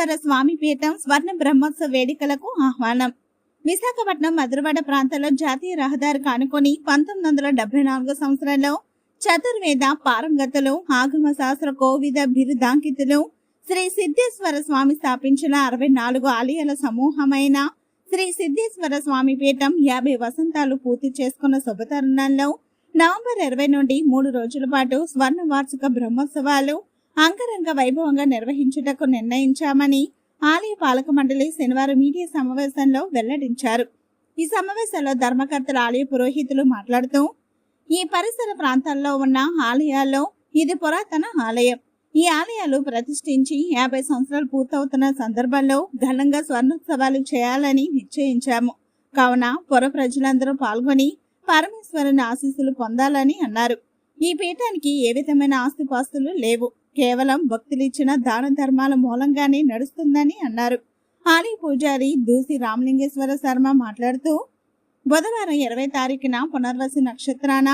సిద్ధేశ్వర స్వామి పీఠం స్వర్ణ బ్రహ్మోత్సవ వేడుకలకు ఆహ్వానం. విశాఖపట్నం మధురవాడ ప్రాంతంలో జాతీయ రహదారి కానుకొని పంతొమ్మిది వందల డెబ్బై నాలుగో సంవత్సరంలో చతుర్వేద పారంగతులు ఆగమ శాస్త్ర కోవిద బిరుదాంకితులు శ్రీ సిద్ధేశ్వర స్వామి స్థాపించిన అరవై నాలుగు ఆలయాల సమూహమైన శ్రీ సిద్ధేశ్వర స్వామి పీఠం యాభై వసంతాలు పూర్తి చేసుకున్న శుభతరుణంలో నవంబర్ ఇరవై నుండి మూడు రోజుల పాటు స్వర్ణ వార్షిక బ్రహ్మోత్సవాలు అంగరంగ వైభవంగా నిర్వహించుటకు నిర్ణయించామని ఆలయ పాలక మండలి శనివారం మీడియా సమావేశంలో వెల్లడించారు. ఈ సమావేశంలో ధర్మకర్తల ఆలయ పురోహితులు మాట్లాడుతూ ఈ పరిసర ప్రాంతాల్లో ఉన్న ఆలయాల్లో ఇది పురాతన ఆలయం. ఈ ఆలయాలు ప్రతిష్ఠించి యాభై సంవత్సరాలు పూర్తవుతున్న సందర్భంలో ఘనంగా స్వర్ణోత్సవాలు చేయాలని నిశ్చయించాము. కావున పుర ప్రజలందరూ పాల్గొని పరమేశ్వరుని ఆశీస్సులు పొందాలని అన్నారు. ఈ పీఠానికి ఏ విధమైన ఆస్తిపాస్తులు లేవు. కేవలం భక్తులిచ్చిన దాన ధర్మాల మూలంగానే నడుస్తుందని అన్నారు. ఆలయ పూజారి దూసి రామలింగేశ్వర శర్మ మాట్లాడుతూ బుధవారం ఇరవై తారీఖున పునర్వసు నక్షత్రాన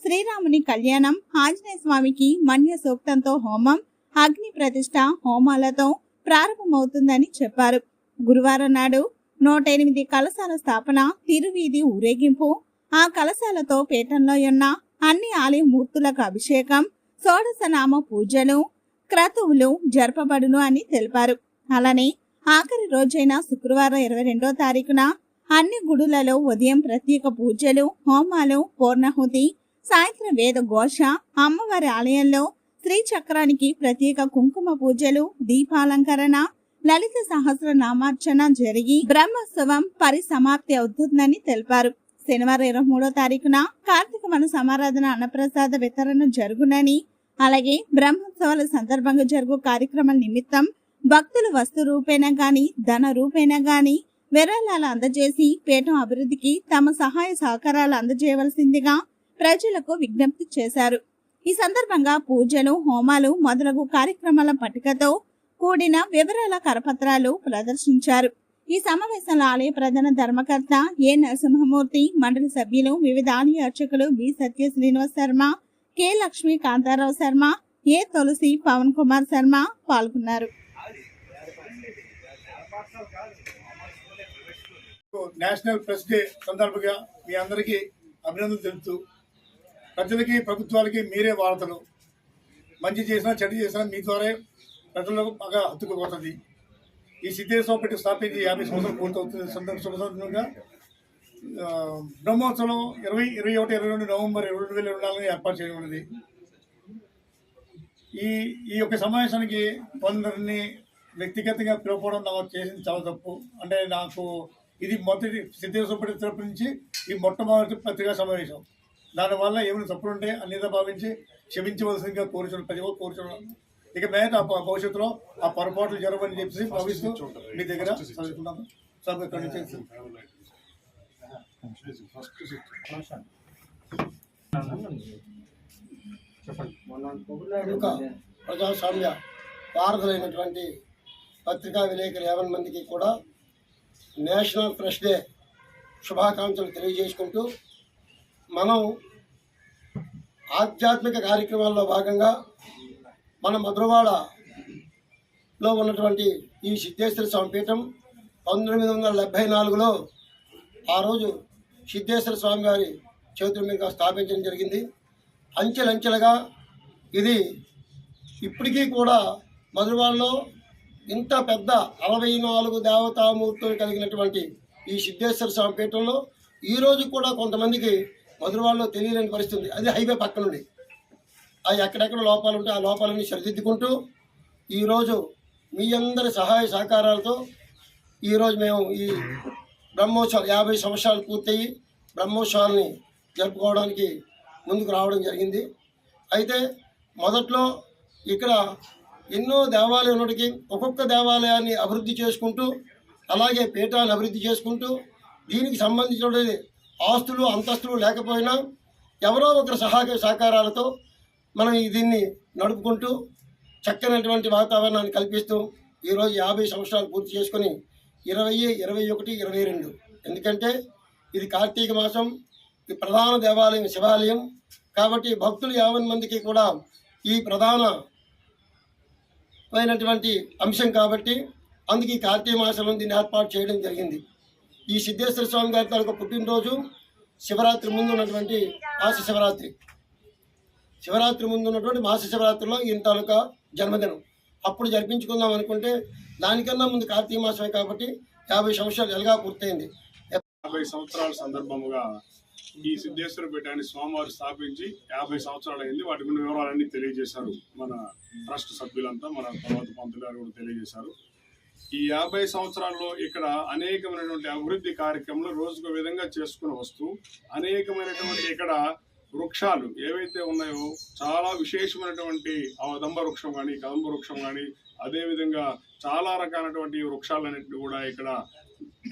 శ్రీరాముని కళ్యాణం ఆంజనేయ స్వామికి మన్య సూక్తంతో హోమం అగ్ని ప్రతిష్ట హోమాలతో ప్రారంభమవుతుందని చెప్పారు. గురువారం నాడు నూట ఎనిమిది కలశాల స్థాపన తిరువీధి ఊరేగింపు ఆ కలశాలతో పీఠంలో ఉన్న అన్ని ఆలయ మూర్తులకు అభిషేకం షోడశనామ పూజలు క్రతువులు జరపబడును అని తెలిపారు. అలానే ఆఖరి రోజైన శుక్రవారం ఇరవై రెండో తారీఖున అన్ని గుడులలో ఉదయం ప్రత్యేక పూజలు హోమాలు పూర్ణహుతి సాయంత్రం వేద ఘోష అమ్మవారి ఆలయంలో శ్రీ చక్రానికి ప్రత్యేక కుంకుమ పూజలు దీపాలంకరణ లలిత సహస్ర నామార్చన జరిగి బ్రహ్మోత్సవం పరిసమాప్తి అవుతుందని తెలిపారు. శనివారం ఇరవై మూడో తారీఖున కార్తీక మన సమారాధన అన్నప్రసాద వితరణ జరుగునని అలాగే బ్రహ్మోత్సవాల సందర్భంగా జరుగు కార్యక్రమాల నిమిత్తం భక్తులు వస్తు రూపేణ గాని ధన రూపేణ గాని విరాళాలు అందజేసి పీఠం అభివృద్ధికి తమ సహాయ సహకారాలు అందజేయవలసిందిగా ప్రజలకు విజ్ఞప్తి చేశారు. ఈ సందర్భంగా పూజలు హోమాలు మొదలగు కార్యక్రమాల పట్టికతో కూడిన వివరాల కరపత్రాలు ప్రదర్శించారు. ఈ సమావేశంలో ఆలయ ప్రధాన ధర్మకర్త ఏ నరసింహమూర్తి మండలి సభ్యులు వివిధ ఆలయ అర్చకులు B Satya Srinivas Sharma K Lakshmi Kantharao Sharma A Tulasi Pavan Kumar Sharma పాల్గొన్నారు. నేషనల్ ప్రెస్ డే సందర్భంగా మీ అందరికీ అభినందనలు తెలుపుతూ ప్రజలకి ప్రభుత్వాలకి మీరే వార్తలు. మంచి చేసినా చెడు చేసినా మీ ద్వారా ప్రజలకు బాగా హత్తుకుపోతుంది. ఈ సిద్ధేశ్వర పెట్టి స్థాపించి యాభై సంవత్సరాలు పూర్తవుతుంది సందర్భ శుభ సందర్భంగా బ్రహ్మోత్సవం ఇరవై ఇరవై ఒకటి ఇరవై రెండు నవంబర్ రెండు వేల ఇరవై నాలుగు ఏర్పాటు చేయబడింది ఈ ఈ యొక్క సమావేశానికి కొందరిని వ్యక్తిగతంగా పిలుపుకోవడం నాకు చేసింది చాలా తప్పు. అంటే నాకు ఇది మొదటి సిద్ధేశ్వర పట్టి తరపు నుంచి ఈ మొట్టమొదటి పత్రికా సమావేశం. దానివల్ల ఏమైనా తప్పులు ఉంటే అన్నిదా భావించి క్షమించవలసిందిగా కోరుచున్నాను ప్రతి ఒక్కరు కోరుచున్నాను ఇక మీద భవిష్యత్తులో ఆ పొరపాట్లు జరగవని చెప్పేసి భావిస్తూ మీ దగ్గర చదువుకున్నాను సభ ప్రజాస్వామ్య వారధులైనటువంటి పత్రికా విలేకరులు యాభై మందికి కూడా నేషనల్ ప్రెస్ డే శుభాకాంక్షలు తెలియజేసుకుంటూ మనం ఆధ్యాత్మిక కార్యక్రమాల్లో భాగంగా మన మధురవాడలో ఉన్నటువంటి ఈ సిద్ధేశ్వర స్వామి పీఠం పంతొమ్మిది వందల డెబ్భై నాలుగులో ఆ రోజు సిద్ధేశ్వర స్వామి గారి చేతుల మీద స్థాపించడం జరిగింది. అంచెలంచెలుగా ఇది ఇప్పటికీ కూడా మధురవాడలో ఇంత పెద్ద అరవై నాలుగు దేవతామూర్తులు కలిగినటువంటి ఈ సిద్ధేశ్వర స్వామి పీఠంలో ఈరోజు కూడా కొంతమందికి మధురవాడలో తెలియలేని పరిస్థితి. అది హైవే పక్కనుండి ఉంది అవి ఎక్కడెక్కడ లోపాలు ఉంటే ఆ లోపాలన్నీ సరిదిద్దుకుంటూ ఈరోజు మీ అందరి సహాయ సహకారాలతో ఈరోజు మేము ఈ బ్రహ్మోత్సవాలు యాభై సంవత్సరాలు పూర్తయి బ్రహ్మోత్సవాల్ని జరుపుకోవడానికి ముందుకు రావడం జరిగింది. అయితే మొదట్లో ఇక్కడ ఎన్నో దేవాలయం ఉన్నటికి ఒక్కొక్క దేవాలయాన్ని అభివృద్ధి చేసుకుంటూ అలాగే పీఠాన్ని అభివృద్ధి చేసుకుంటూ దీనికి సంబంధించినటువంటి ఆస్తులు అంతస్తులు లేకపోయినా ఎవరో ఒకరి సహాయ సహకారాలతో మనం దీన్ని నడుపుకుంటూ చక్కనటువంటి వాతావరణాన్ని కల్పిస్తూ ఈరోజు యాభై సంవత్సరాలు పూర్తి చేసుకొని ఇరవై ఇరవై ఒకటి ఇరవై రెండు. ఎందుకంటే ఇది కార్తీక మాసం ఈ ప్రధాన దేవాలయం శివాలయం. కాబట్టి భక్తులు యావన్ మందికి కూడా ఈ ప్రధాన అయినటువంటి అంశం కాబట్టి అందుకే కార్తీక మాసంలో దీన్ని ఏర్పాటు చేయడం జరిగింది. ఈ సిద్ధేశ్వర స్వామి గారి తాలూకా పుట్టినరోజు శివరాత్రి ముందు ఉన్నటువంటి మాస శివరాత్రి. శివరాత్రి ముందు ఉన్నటువంటి మాస శివరాత్రిలో ఈయన తాలూకా జన్మదినం. అప్పుడు జరిపించుకుందాం అనుకుంటే దానికన్నా ముందు కార్తీక మాసమే కాబట్టి యాభై సంవత్సరాలు ఎలాగా పూర్తయింది. యాభై సంవత్సరాల సందర్భముగా ఈ సిద్ధేశ్వర పీఠాన్ని స్వామివారు స్థాపించి యాభై సంవత్సరాలు అయింది వాటి గురించి వివరాలన్నీ తెలియజేశారు మన ట్రస్ట్ సభ్యులంతా మన తర్వాత పంతులు గారు కూడా తెలియజేశారు. ఈ యాభై సంవత్సరాల్లో ఇక్కడ అనేకమైనటువంటి అభివృద్ధి కార్యక్రమాలు రోజుకు విధంగా చేసుకుని వస్తూ అనేకమైనటువంటి ఇక్కడ వృక్షాలు ఏవైతే ఉన్నాయో చాలా విశేషమైనటువంటి అవదంబ వృక్షం కానీ కదంబ వృక్షం కానీ అదేవిధంగా చాలా రకాలైనటువంటి వృక్షాలన్నింటినీ కూడా ఇక్కడ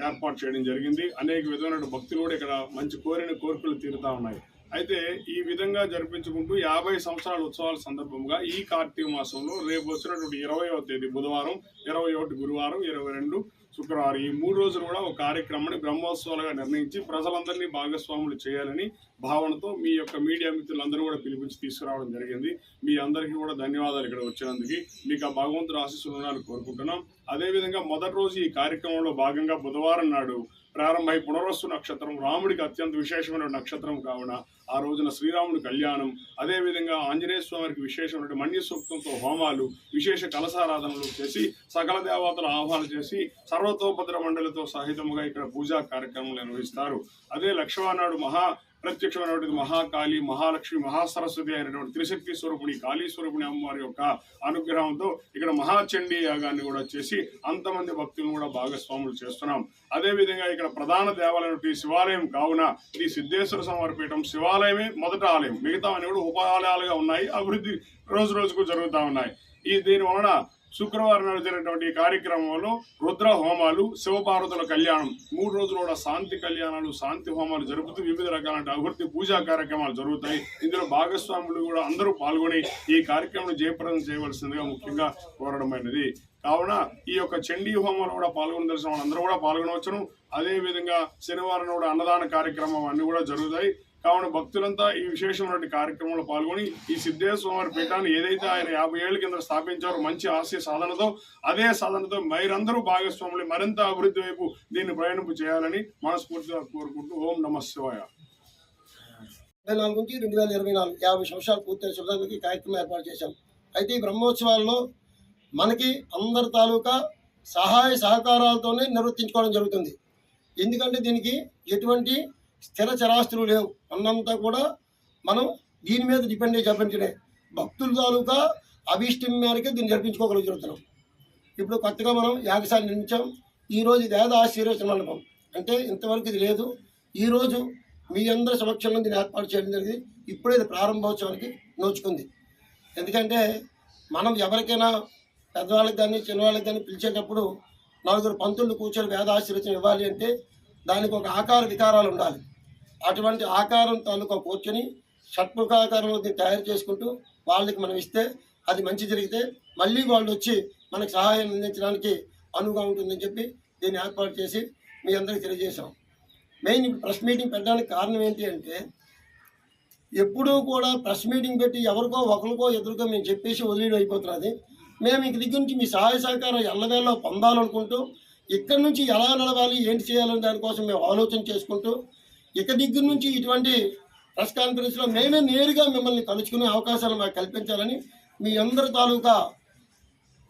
ఏర్పాటు చేయడం జరిగింది. అనేక విధమైన భక్తులు కూడా ఇక్కడ మంచి కోరిన కోరికలు తీరుతా ఉన్నాయి. అయితే ఈ విధంగా జరిపించుకుంటూ యాభై సంవత్సరాల ఉత్సవాల సందర్భంగా ఈ కార్తీక మాసంలో రేపు వచ్చినటువంటి ఇరవయవ తేదీ బుధవారం ఇరవై ఒకటి గురువారం ఇరవై రెండు శుక్రవారం. ఈ మూడు రోజులు కూడా ఒక కార్యక్రమాన్ని బ్రహ్మోత్సవాలుగా నిర్ణయించి ప్రజలందరినీ భాగస్వాములు చేయాలని భావనతో మీ యొక్క మీడియా మిత్రులందరూ కూడా పిలిపించి తీసుకురావడం జరిగింది. మీ అందరికీ కూడా ధన్యవాదాలు ఇక్కడ వచ్చినందుకు. మీకు ఆ భగవంతుడు ఆశీస్సులు ఉండాలని కోరుకుంటున్నాం. అదేవిధంగా మొదటి రోజు ఈ కార్యక్రమంలో భాగంగా బుధవారం నాడు ప్రారంభమై పునర్వసు నక్షత్రం రాముడికి అత్యంత విశేషమైన నక్షత్రం కావున ఆ రోజున శ్రీరాముడి కళ్యాణం అదేవిధంగా ఆంజనేయ స్వామికి విశేషమైన మన్య సూక్తంతో హోమాలు విశేష కలసారాధనలు చేసి సకల దేవతలు ఆహ్వానం చేసి సర్వతోపద్ర మండలితో సహితముగా ఇక్కడ పూజా కార్యక్రమాలు నిర్వహిస్తారు. అదే లక్ష్మణాడు మహా ప్రత్యక్షమైనటువంటి మహాకాళి మహాలక్ష్మి మహాసరస్వతి అయినటువంటి త్రిశక్తి స్వరూపుణి కాళీ స్వరూపుణి అమ్మవారి యొక్క అనుగ్రహంతో ఇక్కడ మహాచండీ యాగాన్ని కూడా చేసి అంతమంది భక్తులను కూడా భాగస్వాములు చేస్తున్నాం. అదే విధంగా ఇక్కడ ప్రధాన దేవాలయం శివాలయం కావున ఇది సిద్ధేశ్వర సమర్పీఠం శివాలయమే మొదట ఆలయం. మిగతా అన్ని కూడా ఉప ఆలయాలుగా ఉన్నాయి. అభివృద్ధి రోజు రోజుకు జరుగుతూ ఉన్నాయి. ఈ దీని వలన శుక్రవారం నాడు జరిగినటువంటి కార్యక్రమంలో రుద్ర హోమాలు శివపార్వతుల కళ్యాణం మూడు రోజులు కూడా శాంతి కళ్యాణాలు శాంతి హోమాలు జరుపుతూ వివిధ రకాల అభివృద్ధి పూజా కార్యక్రమాలు జరుగుతాయి. ఇందులో భాగస్వాములు కూడా అందరూ పాల్గొని ఈ కార్యక్రమం జయప్రదం చేయవలసిందిగా ముఖ్యంగా కోరడమైనది. కావున ఈ యొక్క చండీ హోమంలో కూడా పాల్గొనదలసిన వాళ్ళందరూ కూడా పాల్గొనవచ్చును. అదేవిధంగా శనివారం కూడా అన్నదాన కార్యక్రమం అన్ని కూడా జరుగుతాయి. కావున భక్తులంతా ఈ విశేషమైన కార్యక్రమంలో పాల్గొని ఈ సిద్ధేశ్వర వారి పీఠాన్ని ఏదైతే ఆయన యాభై ఏళ్ళ కింద స్థాపించారో మంచి ఆశయ సాధనతో అదే సాధనతో మీరందరూ భాగస్వాములు మరింత అభివృద్ధి వైపు దీన్ని ప్రయాణింపు చేయాలని మనస్ఫూర్తిగా కోరుకుంటూ ఓం నమ శివాయ. నాలుగు నుంచి రెండు వేల ఇరవై నాలుగు యాభై సంవత్సరాలు పూర్తయిన శుభానికి కార్యక్రమం ఏర్పాటు చేశాం. అయితే ఈ బ్రహ్మోత్సవాల్లో మనకి అందరి తాలూకా సహాయ సహకారాలతోనే నిర్వర్తించుకోవడం జరుగుతుంది. ఎందుకంటే దీనికి ఎటువంటి స్థిర చరాస్తులు లేవు. అన్నంతా కూడా మనం దీని మీద డిపెండ్ అయ్యి జరిపించడే భక్తుల తాలూకా అభీష్టం మేరకే దీన్ని జరిపించుకోగలుగుతున్నాం ఇప్పుడు కొత్తగా మనం యాగశాల నిర్మించాం. ఈరోజు వేద ఆశీర్వచన మండపం. అంటే ఇంతవరకు ఇది లేదు. ఈరోజు మీ అందరి సమక్షంలో దీన్ని ఏర్పాటు చేయడం జరిగింది. ఇప్పుడే ఇది ప్రారంభోత్సవానికి నోచుకుంది. ఎందుకంటే మనం ఎవరికైనా పెద్దవాళ్ళకి కానీ చిన్నవాళ్ళకి కానీ పిలిచేటప్పుడు నలుగురు పంతులు కూర్చొని వేద ఆశీర్వచనం ఇవ్వాలి అంటే దానికి ఒక ఆకార వికారాలు ఉండాలి. అటువంటి ఆకారం తాలూకా కూర్చొని షట్ముఖాకారంలో దీన్ని తయారు చేసుకుంటూ వాళ్ళకి మనం ఇస్తే అది మంచి జరిగితే మళ్ళీ వాళ్ళు వచ్చి మనకు సహాయం అందించడానికి అనువుగా ఉంటుందని చెప్పి దీన్ని ఏర్పాటు చేసి మీ అందరికీ తెలియజేశాం. మెయిన్ ఇప్పుడు ప్రెస్ మీటింగ్ పెట్టడానికి కారణం ఏంటి అంటే ఎప్పుడూ కూడా ప్రెస్ మీటింగ్ పెట్టి ఎవరికో ఒకరికో ఎదురుకో మేము చెప్పేసి వదిలేయడం అయిపోతున్నది. మేము ఇంక దగ్గర నుంచి మీ సహాయ సహకారం ఎల్లవేళ పొందాలనుకుంటూ ఇక్కడి నుంచి ఎలా నడవాలి ఏంటి చేయాలని దానికోసం మేము ఆలోచన చేసుకుంటూ ఇక దగ్గర నుంచి ఇటువంటి ప్రెస్ కాన్ఫరెన్స్లో మేమే నేరుగా మిమ్మల్ని కలుసుకునే అవకాశాలు మాకు కల్పించాలని మీ అందరి తాలూకా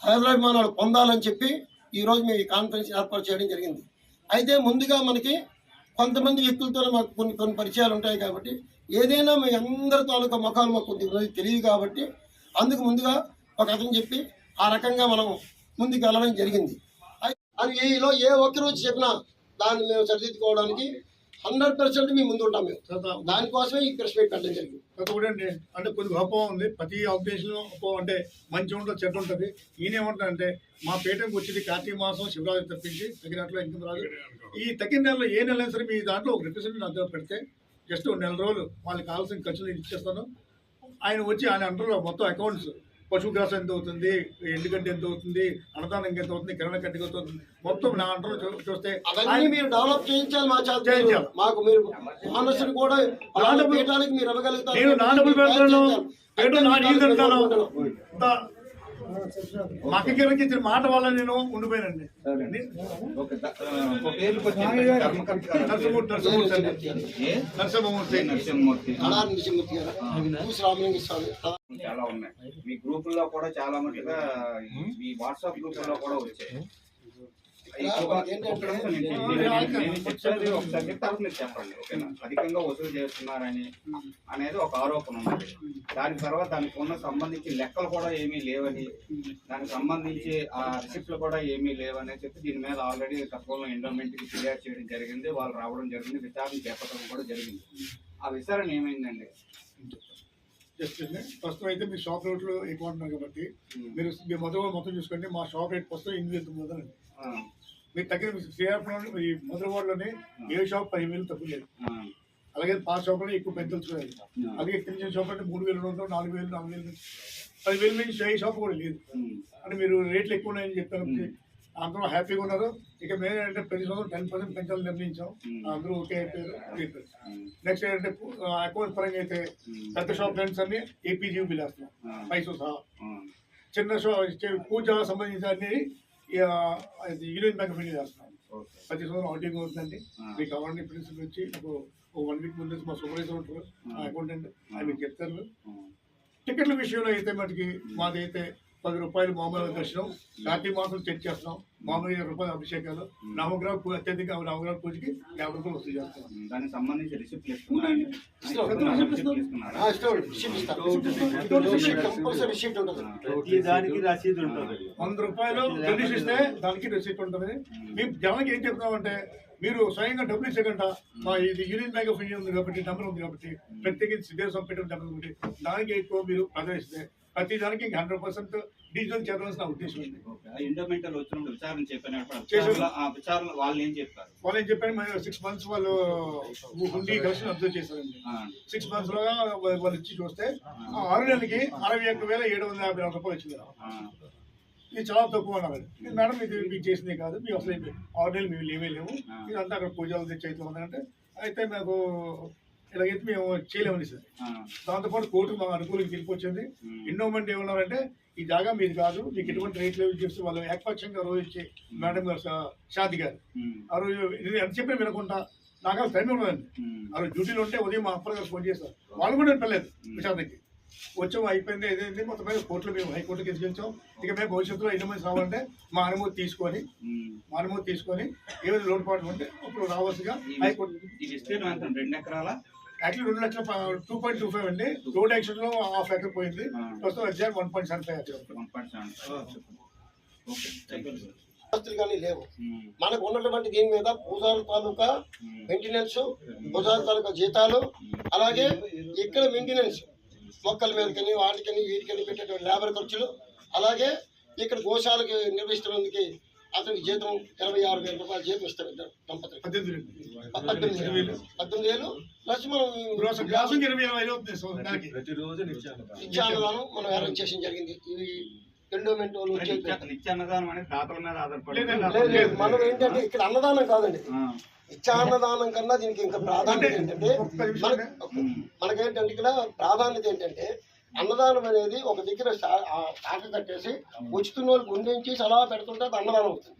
హైదరాభిమానాలు పొందాలని చెప్పి ఈరోజు మేము ఈ కాన్ఫరెన్స్ ఏర్పాటు చేయడం జరిగింది. అయితే ముందుగా మనకి కొంతమంది వ్యక్తులతో మాకు కొన్ని కొన్ని పరిచయాలు ఉంటాయి కాబట్టి ఏదైనా మీ అందరి తాలూకా ముఖాలు మాకు కొద్ది తెలియదు కాబట్టి అందుకు ముందుగా ఒక అతను చెప్పి ఆ రకంగా మనం ముందుకు వెళ్ళడం జరిగింది అది ఈలో ఏ ఒక్క రోజు చెప్పినా దాన్ని మేము సరిదిద్దుకోవడానికి హండ్రెడ్ పర్సెంట్ మేము ముందు ఉంటాం మేము దానికోసమే ఈ ప్రెస్ మీట్ పెట్టడం జరిగింది. కూడా అంటే కొన్ని గొప్ప ఉంది. ప్రతి ఆర్గనైజేషన్ ఒక అంటే మంచి ఉంటుంది చెడ్డ ఉంటుంది. ఈయన ఏమంటారంటే మా పేటకు వచ్చేది కార్తీక మాసం శివరాత్రి తప్పించి తగినట్లు ఇంకా రాదు? ఈ తగిన నెలలో ఏ నెల సరే మీ దాంట్లో ఒక రిప్రజెంటేటివ్ నా దగ్గర పెడితే జస్ట్ నెల రోజులు వాళ్ళకి కావాల్సిన ఖర్చులు ఇచ్చేస్తాను. ఆయన వచ్చి ఆయన అంటారు మొత్తం అకౌంట్స్ పశుగ్రాసం ఎంత అవుతుంది? ఎండుగడ్డి ఎంత అవుతుంది? అన్నదానం ఎంత అవుతుంది? కిరణ కట్టికి ఎంత అవుతుంది? మొత్తం నా అంటలో చూస్తే అవన్నీ మీరు డెవలప్ చేయించాలి మా చేయించాలి. మాకు మీరు మానసుని కూడా పీఠానికి మీరు ఇవ్వగలుగుతారు. నేను నా డబ్బులు పెడతాను. చేయించాలి. పేట నా నీళ్ళు ఎవరికి ఇచ్చిన మాట వల్ల నేను ఉండిపోయానండి. నరసింహమూర్తి నరసింహమూర్తి? నరసింహమూర్తి. రామలింగ స్వామి. చాలా ఉన్నాయి. మీ గ్రూపుల్లో కూడా చాలా మటుగా ఈ వాట్సాప్ గ్రూపుల్లో కూడా వచ్చాయి. చెప్పేది- అప్పుడు మీరు చెప్పండి ఓకేనా? అధికంగా వసూలు చేస్తున్నారని అనేది ఒక ఆరోపణ ఉన్నది. దాని తర్వాత దానికి ఉన్న సంబంధించి లెక్కలు కూడా ఏమీ లేవని దానికి సంబంధించి ఆ రిసిప్ట్లు కూడా ఏమీ లేవని చెప్పి దీని మీద ఆల్రెడీ తక్కువలో ఎండోమెంట్కి ఫిర్యాదు చేయడం జరిగింది. వాళ్ళు రావడం జరిగింది. విచారణ చేపట్టడం కూడా జరిగింది. ఆ విచారణ ఏమైందండి? జస్ట్ ప్రస్తుతం అయితే మీ షాప్ రేట్లు ఎక్కువ అంటున్నారు కాబట్టి మీరు మీ మొదలు మొత్తం చూసుకోండి. మా షాప్ రేట్ ప్రస్తుతం ఎనిమిది వేలు తొమ్మిది వందలు ఆ, మీరు తగ్గిన శ్రీరామ్ ఈ మొదలవాడలోనే ఏ షాప్ పది వేలు తక్కువ లేదు. అలాగే పాత షాప్లో ఎక్కువ పెద్దలుచుకోలేదు అలాగే చిన్న షాప్ అంటే మూడు వేలు రెండు నాలుగు వేలు నాలుగు వేలు పది వేలు నుంచి ఏ షాప్ కూడా లేదు. అంటే మీరు రేట్లు ఎక్కువ ఉన్నాయని చెప్పారు. అందరూ హ్యాపీగా ఉన్నారు. ఇక మేము ఏంటంటే ప్రతి సంవత్సరం టెన్ పర్సెంట్ పెంచాలని నిర్ణయించాం. అందరూ ఓకే అయిపోయారు నెక్స్ట్ ఏంటంటే అకౌంట్ పరంగా అయితే పెద్ద షాప్ ఫ్రెండ్స్ అన్ని ఏపీజీ బిల్ వేస్తున్నాం ఆ. పైసలు సహా. చిన్న షాప్ పూజ సంబంధించిన అన్ని యూనియన్ బ్యాంక్ ఇండియా చేస్తున్నాం. ప్రతి సంవత్సరం ఆడిటింగ్ అవుతుందండి. మీకు అవన్నీ ప్రిన్సిపల్ వచ్చి ఒక వన్ వీక్ ముందు మా సూపర్వైజర్ ఉంటారు అకౌంటెంట్ మీకు చెప్తారు. టికెట్ల విషయంలో అయితే మటుకి మాది అయితే పది రూపాయలు మామూలు దర్శనం. కార్తీక మాసం చెక్ చేస్తున్నాం. మామూలు ఇరవై రూపాయలు అభిషేకాలు. నవగ్రహ పూజ అత్యధిక నవగ్రహ పూజకి యాభై రూపాయలు వసూలు చేస్తాం దానికి సంబంధించి రిసీప్ట్ ఇస్తాను రిసీప్ట్ కంపల్సరీ రిసీప్ట్ ఉంటుంది. ప్రతి దానికి రసీదు ఉంటుంది. వంద రూపాయలు డొనేషన్ ఇస్తే దానికి రిసీట్ ఉంటుంది. మేము. జనానికి ఏం చెప్తున్నామంటే మీరు స్వయంగా డబ్బులు ఇచ్చకుండా మా ఇది యూనియన్ బ్యాంక్ ఆఫ్ ఇండియా ఉంది కాబట్టి నెంబర్ ఉంది కాబట్టి ప్రత్యేకించి సిద్ధేశ్వరం పెట్టిన నెంబర్ ఉంది దానికి ఎక్కువ మీరు ప్రదర్శిస్తే ప్రతి దానికి హండ్రెడ్ పర్సెంట్ డిజిటల్ చేయాల్సిన ఉద్దేశం ఉంది ఇండోమెంటల్ వచ్చినప్పుడు విచారణ చెప్పినప్పుడు ఆ. విచారణ- వాళ్ళు ఏం చెప్పారు? వాళ్ళు ఏం చెప్పారు? మరి సిక్స్ మంత్స్ వాళ్ళు హుండీ కలిసి అబ్జర్వ్ చేశారండి. సిక్స్ మంత్స్లో వాళ్ళు ఇచ్చి చూస్తే ఆరు నెలలకి అరవై ఒక్క వేల ఏడు వందల యాభై నాలుగు రూపాయలు వచ్చింది ఇది చాలా తక్కువ అన్నారు ఇది మేడం ఇది మీకు చేసింది కాదు మీ అసలు ఆరు నెలలు మేము లేవే లేవు. ఇదంతా అక్కడ పూజలు చేతిలో ఉందంటే అయితే మాకు ఇలాగైతే మేము చేయలేమని సార్. దాంతోపాటు కోర్టు మాకు అనుకూలంగా తీర్పు వచ్చింది ఉమ్, ఎండోమెంట్ ఏమన్నారంటే ఈ జాగా మీది కాదు మీకు ఎటువంటి రేట్లు చేస్తే వాళ్ళు ఏకపక్షంగా రోజు మేడం గారు శాంతి గారు. ఆ రోజు ఎంత చెప్పినా వినకుండా నాకు అసలు టైం ఉండదండి. ఆ రోజు డ్యూటీలో ఉంటే ఉదయం మా అప్పర్ గారు ఫోన్ చేశారు. వాళ్ళు కూడా వెళ్ళలేదు విశాఖకి వచ్చాము అయిపోయింది ఏదైంది మొత్తం మీద కోర్టులో మేము హైకోర్టుకి తీసుకెళ్ళాం. ఇక మేము భవిష్యత్తులో ఎన్ని మంది రావాలంటే మా అనుమతి తీసుకొని. మా అనుమతి తీసుకొని ఏమైనా లోటుపాట్లు ఉంటే అప్పుడు రావాల్సిగా హైకోర్టు రెండు ఎకరాల? యాక్చువల్లీ రెండు లక్షల టూ పాయింట్ టూ ఫైవ్ అండి. రోడ్ యాక్షన్లో హాఫ్ ఎకర్ పోయింది. ప్రస్తుతం exact one point seven five acre one point seven okay ఆస్తులు కానీ లేవు. ఉమ్, మనకు ఉన్నటువంటి దీని మీద పూజారి తాలూకా మెయింటెనెన్స్ పూజారి తాలూకా జీతాలు అలాగే ఇక్కడ మెయింటెనెన్స్ మొక్కల మీదకని వాటికని వీటికని పెట్టేటువంటి లేబర్ ఖర్చులు అలాగే ఇక్కడ గోశాలకి నిర్వహిస్తున్నందుకు అతనికి జీతం ఇరవై ఆరు వేల రూపాయల జీతం ఇస్తారు ఇద్దరు దంపతులు. పద్దెనిమిది వేలు. పద్దెనిమిది వేలు. ప్లస్ మనం ప్రతిరోజు నిత్యాన్న ఇచ్చే అన్నదానం మనం అరేంజ్ చేసిన జరిగింది. ఇవి ఎండోమెంట్ వాళ్ళు నిత్యాన్నదానం మనం ఏంటంటే ఇక్కడ అన్నదానం కాదండి. అన్నదానం కన్నా దీనికి ఇంకా ప్రాధాన్యత ఏంటంటే మన మనకేంటంటే ఇక్కడ ప్రాధాన్యత ఏంటంటే అన్నదానం అనేది ఒక దగ్గర శాఖ కట్టేసి ఉచిత వాళ్ళకి ఉండించి సలహా పెడుతుంటే అది అన్నదానం అవుతుంది.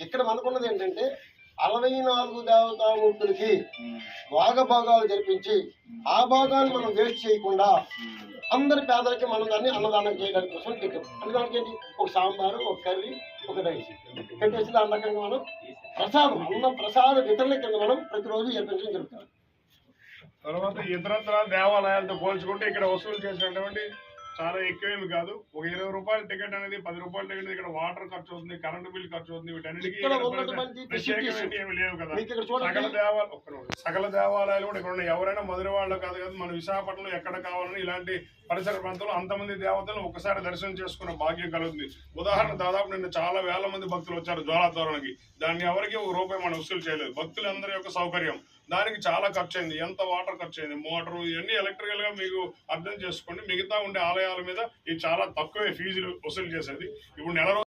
ఇక్కడ మనకున్నది ఏంటంటే అరవై నాలుగు దేవతామూర్తులకి భాగభాగాలు జరిపించి ఆ భాగాన్ని మనం వేస్ట్ చేయకుండా. అందరి పేదలకి మనం దాన్ని అన్నదానం చేయడానికి కోసం పెట్టాం. అన్నదానికి ఏంటి? ఒక సాంబారు ఒక కర్రీ ఒక రైస్. పెట్టేసి దాని రకంగా మనం ప్రసాదం అన్న ప్రసాద వితరణ కింద మనం ప్రతిరోజు ఏర్పించడం జరుగుతుంది. తర్వాత ఇతరత్ర దేవాలయాలతో పోల్చుకుంటే ఇక్కడ వసూలు చేసినటువంటి చాలా ఎక్కువేమి కాదు. ఒక ఇరవై రూపాయల టికెట్ అనేది పది రూపాయల టికెట్ ఇక్కడ వాటర్ ఖర్చు అవుతుంది కరెంట్ బిల్ ఖర్చు అవుతుంది వీటన్నిటికీ ఏమి లేవు కదా. సకల దేవాలయాలు. సకల దేవాలయాలు కూడా ఇక్కడ ఉన్నాయి ఎవరైనా మధుర వాళ్ళు కాదు కదా మన విశాఖపట్నంలో ఎక్కడ కావాలని ఇలాంటి పరిసర ప్రాంతంలో అంతమంది దేవతలను ఒకసారి దర్శనం చేసుకునే భాగ్యం కలుగుతుంది. ఉదాహరణ దాదాపు నిన్న చాలా వేల మంది భక్తులు వచ్చారు జ్వాలాతోరణకి దాన్ని ఎవరికి ఒక రూపాయి మనం వసూలు చేయలేదు. భక్తులందరి యొక్క సౌకర్యం. దానికి చాలా ఖర్చు అయింది ఎంత వాటర్ ఖర్చు అయింది మోటార్ ఇవన్నీ ఎలక్ట్రికల్గా మీకు అర్థం చేసుకోండి. మిగతా ఉండే ఆలయాల మీద ఇది చాలా తక్కువే ఫీజులు వసూలు చేసేది. ఇప్పుడు నెల